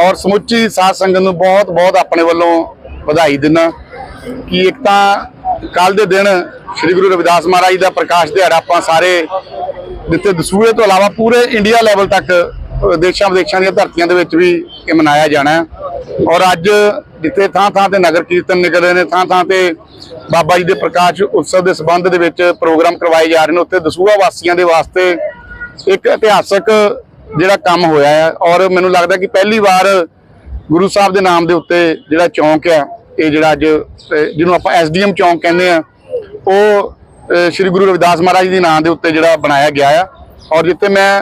ਔਰ ਸਮੁੱਚੀ ਸਾਧ ਸੰਗਤ ਨੂੰ ਬਹੁਤ ਬਹੁਤ ਆਪਣੇ ਵੱਲੋਂ ਵਧਾਈ ਦਿੰਦਾ। ਕਿ ਇੱਕ ਤਾਂ ਕੱਲ ਦੇ ਦਿਨ ਸ੍ਰੀ ਗੁਰੂ ਰਵਿਦਾਸ ਮਹਾਰਾਜ ਦਾ ਪ੍ਰਕਾਸ਼ ਦਿਹਾੜਾ ਆਪਾਂ ਸਾਰੇ ਜਿੱਥੇ ਦਸੂਏ ਤੋਂ ਇਲਾਵਾ ਪੂਰੇ ਇੰਡੀਆ ਲੈਵਲ ਤੱਕ ਦੇਸ਼ਾਂ ਵਿਦੇਸ਼ਾਂ ਦੀਆਂ ਧਰਤੀਆਂ ਦੇ ਵਿੱਚ ਵੀ ਇਹ ਮਨਾਇਆ ਜਾਣਾ ਔਰ ਅੱਜ ਜਿੱਥੇ ਥਾਂ ਥਾਂ ਤੇ ਨਗਰ ਕੀਰਤਨ ਨਿਕਲ ਰਹੇ ਨੇ ਥਾਂ ਥਾਂ ਤੇ ਬਾਬਾ ਜੀ ਦੇ ਪ੍ਰਕਾਸ਼ ਉਤਸਵ ਦੇ ਸਬੰਧ ਦੇ ਵਿੱਚ ਪ੍ਰੋਗਰਾਮ ਕਰਵਾਏ ਜਾ ਰਹੇ ਨੇ। ਉੱਥੇ ਦਸੂਹਾ ਵਾਸੀਆਂ ਦੇ ਵਾਸਤੇ ਇੱਕ ਇਤਿਹਾਸਕ ਜਿਹੜਾ ਕੰਮ ਹੋਇਆ ਹੈ ਔਰ ਮੈਨੂੰ ਲੱਗਦਾ ਕਿ ਪਹਿਲੀ ਵਾਰ ਗੁਰੂ ਸਾਹਿਬ ਦੇ ਨਾਮ ਦੇ ਉੱਤੇ ਜਿਹੜਾ ਚੌਂਕ ਆ, ਇਹ ਜਿਹੜਾ ਅੱਜ ਜਿਹਨੂੰ ਆਪਾਂ ਐਸਡੀਐਮ ਚੌਂਕ ਕਹਿੰਦੇ ਆ, ਉਹ ਸ੍ਰੀ ਗੁਰੂ ਰਵਿਦਾਸ ਮਹਾਰਾਜ ਦੇ ਨਾਮ ਦੇ ਉੱਤੇ ਜਿਹੜਾ ਬਣਾਇਆ ਗਿਆ ਆ। ਔਰ ਜਿੱਥੇ ਮੈਂ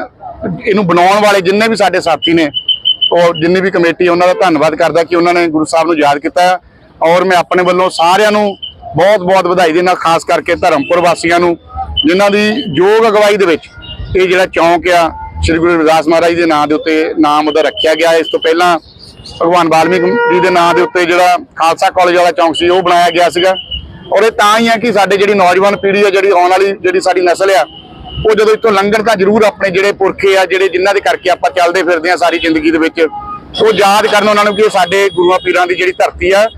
ਇਹਨੂੰ ਬਣਾਉਣ ਵਾਲੇ ਜਿੰਨੇ ਵੀ ਸਾਡੇ ਸਾਥੀ ਨੇ, ਔਰ ਜਿੰਨੀ ਵੀ ਕਮੇਟੀ ਉਹਨਾਂ ਦਾ ਧੰਨਵਾਦ ਕਰਦਾ ਕਿ ਉਹਨਾਂ ਨੇ ਗੁਰੂ ਸਾਹਿਬ ਨੂੰ ਯਾਦ ਕੀਤਾ। ਹੈ ਔਰ ਮੈਂ ਆਪਣੇ ਵੱਲੋਂ ਸਾਰਿਆਂ ਨੂੰ ਬਹੁਤ-ਬਹੁਤ ਵਧਾਈ ਦੇਣਾ ਖਾਸ ਕਰਕੇ ਧਰਮਪੁਰ ਵਾਸੀਆਂ ਨੂੰ, ਜਿਨ੍ਹਾਂ ਦੀ ਯੋਗ ਅਗਵਾਈ ਦੇ ਵਿੱਚ ਇਹ ਜਿਹੜਾ ਚੌਂਕ ਆ ਸ੍ਰੀ ਗੁਰੂ ਰਵਿਦਾਸ ਮਹਾਰਾਜ ਦੇ ਨਾਂ ਦੇ ਉੱਤੇ ਨਾਮ ਉਹਦਾ ਰੱਖਿਆ ਗਿਆ। ਇਸ ਤੋਂ ਪਹਿਲਾਂ ਭਗਵਾਨ ਵਾਲਮੀਕ ਜੀ ਦੇ ਨਾਂ ਦੇ ਉੱਤੇ ਜਿਹੜਾ ਖਾਲਸਾ ਕਾਲਜ ਵਾਲਾ ਚੌਂਕ ਸੀ, ਉਹ ਬਣਾਇਆ ਗਿਆ ਸੀਗਾ। ਔਰ ਇਹ ਤਾਂ ਹੀ ਆ ਕਿ ਸਾਡੇ ਜਿਹੜੀ ਨੌਜਵਾਨ ਪੀੜ੍ਹੀ ਆ, ਜਿਹੜੀ ਆਉਣ ਵਾਲੀ ਜਿਹੜੀ ਸਾਡੀ ਨਸਲ ਆ, ਉਹ ਜਦੋਂ ਇੱਥੋਂ ਲੰਘਣ ਤਾਂ ਜ਼ਰੂਰ ਆਪਣੇ ਜਿਹੜੇ ਪੁਰਖੇ ਆ, ਜਿਹੜੇ ਜਿਨ੍ਹਾਂ ਦੇ ਕਰਕੇ ਆਪਾਂ ਚੱਲਦੇ ਫਿਰਦੇ ਆ ਸਾਰੀ ਜ਼ਿੰਦਗੀ ਦੇ ਵਿੱਚ, ਉਹ ਯਾਦ ਕਰਨ ਉਹਨਾਂ ਨੂੰ ਕਿ ਉਹ ਸਾਡੇ ਗੁਰੂਆਂ ਪੀਰਾਂ ਦੀ ਜਿਹੜੀ ਧਰਤੀ ਆ,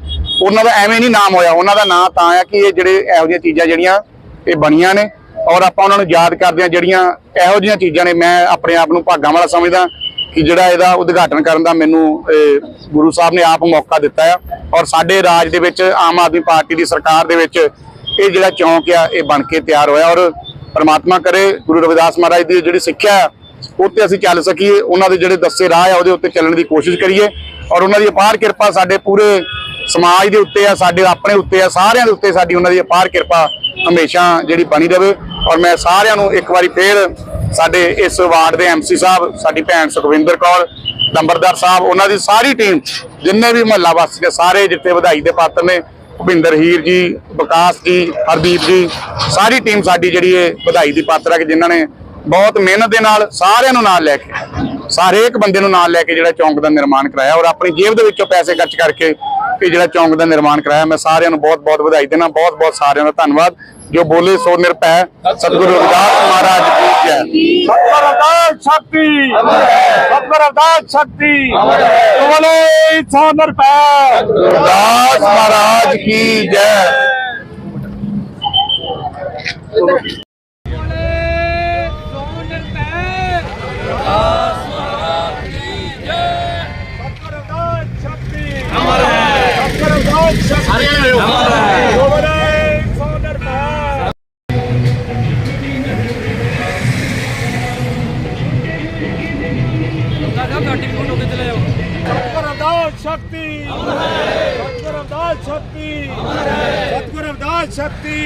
ਉਹਨਾਂ ਦਾ ਐਵੇਂ ਨਹੀਂ ਨਾਮ ਹੋਇਆ। ਉਹਨਾਂ ਦਾ ਨਾਂ ਤਾਂ ਆ ਕਿ ਇਹ ਜਿਹੜੇ ਇਹੋ ਜਿਹੀਆਂ ਚੀਜ਼ਾਂ ਜਿਹੜੀਆਂ, ਇਹ ਬਣੀਆਂ ਨੇ। ਔਰ ਆਪਾਂ ਉਹਨਾਂ ਨੂੰ ਯਾਦ ਕਰਦੇ ਆ ਜਿਹੜੀਆਂ ਇਹੋ ਜਿਹੀਆਂ ਚੀਜ਼ਾਂ ਨੇ ਮੈਂ ਆਪਣੇ ਆਪ ਨੂੰ ਭਾਗਾਂ ਵਾਲਾ ਸਮਝਦਾ ਕਿ ਜਿਹੜਾ ਇਹਦਾ ਉਦਘਾਟਨ ਕਰਨ ਦਾ ਮੈਨੂੰ ਗੁਰੂ ਸਾਹਿਬ ਨੇ ਆਪ ਮੌਕਾ ਦਿੱਤਾ ਆ। ਔਰ ਸਾਡੇ ਰਾਜ ਦੇ ਵਿੱਚ ਆਮ ਆਦਮੀ ਪਾਰਟੀ ਦੀ ਸਰਕਾਰ ਦੇ ਵਿੱਚ ਇਹ ਜਿਹੜਾ ਚੌਂਕ ਆ ਇਹ ਬਣ ਕੇ ਤਿਆਰ ਹੋਇਆ। ਔਰ ਪਰਮਾਤਮਾ ਕਰੇ ਗੁਰੂ ਰਵਿਦਾਸ ਮਹਾਰਾਜ ਦੀ ਜਿਹੜੀ ਸਿੱਖਿਆ ਆ, ਉਹ ਤੇ ਅਸੀਂ ਚੱਲ ਸਕੀਏ ਉਹਨਾਂ ਦੇ ਜਿਹੜੇ ਦੱਸੇ ਰਾਹ ਆ ਉਹਦੇ ਉੱਤੇ ਚੱਲਣ ਦੀ ਕੋਸ਼ਿਸ਼ ਕਰੀਏ। ਔਰ ਉਹਨਾਂ ਦੀ ਅਪਾਰ ਕਿਰਪਾ ਸਾਡੇ ਪੂਰੇ ਸਮਾਜ ਦੇ ਉੱਤੇ ਆ ਸਾਡੇ ਆਪਣੇ ਉੱਤੇ ਆ ਸਾਰਿਆਂ ਦੇ ਉੱਤੇ ਸਾਡੀ ਉਹਨਾਂ ਦੀ ਅਪਾਰ ਕਿਰਪਾ ਹਮੇਸ਼ਾ ਜਿਹੜੀ ਬਣੀ ਰਹੇ ਔਰ ਮੈਂ ਸਾਰਿਆਂ ਨੂੰ ਇੱਕ ਵਾਰੀ ਫੇਰ ਸਾਡੇ ਇਸ ਵਾਰਡ ਦੇ ਐਮਸੀ ਸਾਹਿਬ, ਸਾਡੀ ਭੈਣ ਸੁਖਵਿੰਦਰ ਕੌਰ ਨੰਬਰਦਾਰ ਸਾਹਿਬ, ਉਹਨਾਂ ਦੀ ਸਾਰੀ ਟੀਮ ਜਿੰਨੇ ਵੀ ਮਹੱਲਾ ਵਾਸੀ ਨੇ, ਸਾਰੇ ਜਿੱਥੇ ਵਧਾਈ ਦੇ ਪਾਤਰ ਨੇ, ਭੁਪਿੰਦਰ ਹੀਰ ਜੀ, ਵਿਕਾਸ ਜੀ, ਹਰਦੀਪ ਜੀ, ਸਾਰੀ ਟੀਮ ਸਾਡੀ ਜਿਹੜੀ ਇਹ ਵਧਾਈ ਦੀ ਪਾਤਰ ਹੈ ਕਿ ਜਿਨ੍ਹਾਂ ਨੇ ਬਹੁਤ ਮਿਹਨਤ ਦੇ ਨਾਲ ਸਾਰਿਆਂ ਨੂੰ ਨਾਲ ਲੈ ਕੇ, ਸਾਰੇ ਇੱਕ ਬੰਦੇ ਨੂੰ ਨਾਲ ਲੈ ਕੇ ਜਿਹੜਾ ਚੌਂਕ ਦਾ ਨਿਰਮਾਣ ਕਰਾਇਆ ਔਰ ਆਪਣੀ ਜੇਬ ਦੇ ਵਿੱਚੋਂ ਪੈਸੇ ਖਰਚ ਕਰਕੇ ਇਹ ਜਿਹੜਾ ਚੌਂਕ ਦਾ ਨਿਰਮਾਣ ਕਰਾਇਆ। ਮੈਂ ਸਾਰਿਆਂ ਨੂੰ ਬਹੁਤ ਬਹੁਤ ਵਧਾਈ ਦੇਣਾ ਬਹੁਤ ਬਹੁਤ ਸਾਰਿਆਂ ਦਾ ਧੰਨਵਾਦ। ਜੋ ਬੋਲੇ ਸੋ ਨਿਰਪੈ ਸਤਿਗੁਰੂ ਰਵਿਦਾਸ ਮਹਾਰਾਜ ਕੀ ਜੈ। ਸਤਿਗੁਰ ਅਕਾਲ ਸ਼ਕਤੀ। ਅਮਰ ਹੈ ਸਤਿਗੁਰ ਅਕਾਲ ਸ਼ਕਤੀ। ਅਮਰ ਹੈ ਬੋਲੇ ਸੋ ਨਿਰਪੈ ਰਵਿਦਾਸ ਮਹਾਰਾਜ ਕੀ ਜੈ। गुरुदास शक्ति गुरुदास शक्ति सतगुरुदास शक्ति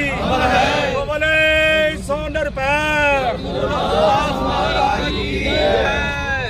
बोले सोनर पे